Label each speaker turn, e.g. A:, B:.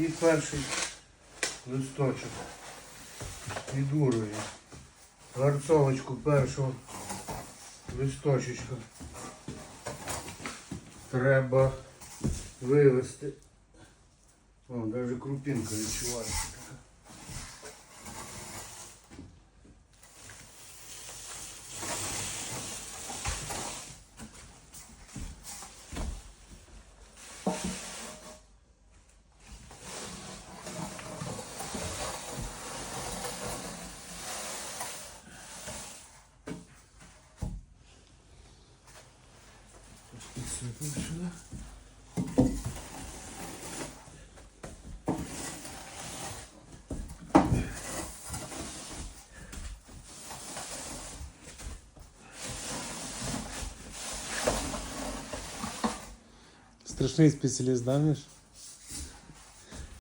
A: І перший листочок від уровня. Гарцовочку першого листочечка треба вивести. О, навіть крупинка відчувається така. Підсипемо сюди.
B: Страшний спеціаліст, да, Міш?